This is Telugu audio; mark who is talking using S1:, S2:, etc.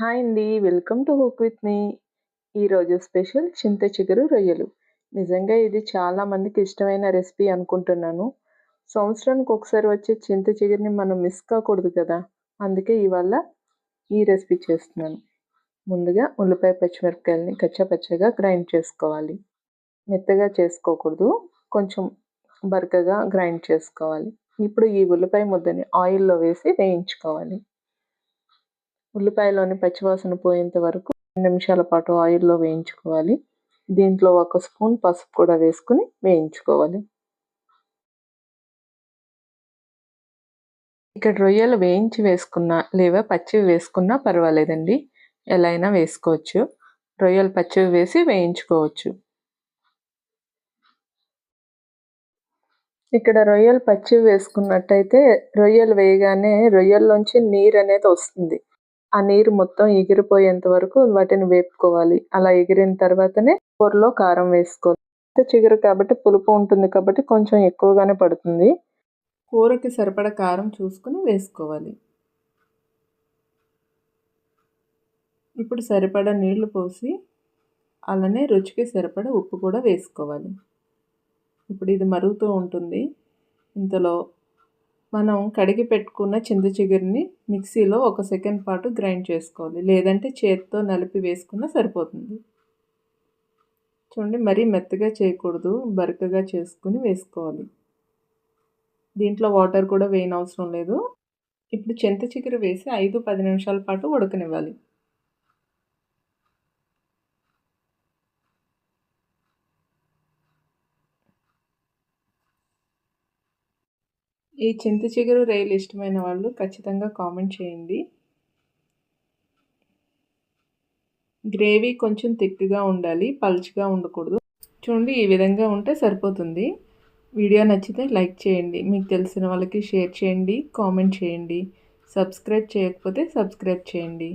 S1: హాయ్ అండి welcome to hook with me. ఈరోజు స్పెషల్ చింత చిగురు రొయ్యలు. నిజంగా ఇది చాలామందికి ఇష్టమైన రెసిపీ అనుకుంటున్నాను. సంవత్సరానికి ఒకసారి వచ్చే చింత చిగురిని మనం మిస్ కాకూడదు కదా? అందుకే ఇవాళ ఈ రెసిపీ చేస్తున్నాను. ముందుగా ఉల్లిపాయ పచ్చిమిరపకాయలని కచ్చాపచ్చగా గ్రైండ్ చేసుకోవాలి. మెత్తగా చేసుకోకూడదు. కొంచెం బరకగా గ్రైండ్ చేసుకోవాలి. ఇప్పుడు ఈ ఉల్లిపాయ ముద్దని ఆయిల్లో వేసి వేయించుకోవాలి. ఉల్లిపాయలోని పచ్చివాసన పోయేంత వరకు రెండు నిమిషాల పాటు ఆయిల్లో వేయించుకోవాలి. దీంట్లో ఒక స్పూన్ పసుపు కూడా వేసుకుని వేయించుకోవాలి. ఇక్కడ రొయ్యలు వేయించి వేసుకున్నా లేదా పచ్చివి వేసుకున్నా పర్వాలేదండి. ఎలా అయినా వేసుకోవచ్చు. రొయ్యలు పచ్చివి వేసి వేయించుకోవచ్చు. ఇక్కడ రొయ్యలు పచ్చివి వేసుకున్నట్టయితే రొయ్యలు వేయగానే రొయ్యల్లోంచి నీరు అనేది వస్తుంది. ఆ నీరు మొత్తం ఎగిరిపోయేంత వరకు వాటిని వేపుకోవాలి. అలా ఎగిరిన తర్వాతనే కూరలో కారం వేసుకోవాలి. చిగురు కాబట్టి పులుపు ఉంటుంది కాబట్టి కొంచెం ఎక్కువగానే పడుతుంది. కూరకి సరిపడ కారం చూసుకుని వేసుకోవాలి. ఇప్పుడు సరిపడ నీళ్ళు పోసి అలానే రుచికి సరిపడ ఉప్పు కూడా వేసుకోవాలి. ఇప్పుడు ఇది మరుగుతూ ఉంటుంది. ఇంతలో మనం కడిగి పెట్టుకున్న చింత చిగురిని మిక్సీలో ఒక సెకండ్ పాటు గ్రైండ్ చేసుకోవాలి. లేదంటే చేతితో నలిపి వేసుకున్న సరిపోతుంది. చూడండి మరీ మెత్తగా చేయకూడదు. బరకగా చేసుకుని వేసుకోవాలి. దీంట్లో వాటర్ కూడా వేయనవసరం లేదు. ఇప్పుడు చింత చిగురు వేసి ఐదు పది నిమిషాల పాటు ఉడకనివ్వాలి. ఈ చింత చిగురు రైలు ఇష్టమైన వాళ్ళు ఖచ్చితంగా కామెంట్ చేయండి. గ్రేవీ కొంచెం థిక్గా ఉండాలి పల్చగా ఉండకూడదు. చూడండి ఈ విధంగా ఉంటే సరిపోతుంది. వీడియో నచ్చితే లైక్ చేయండి మీకు తెలిసిన వాళ్ళకి షేర్ చేయండి కామెంట్ చేయండి. సబ్స్క్రైబ్ చేయకపోతే సబ్స్క్రైబ్ చేయండి.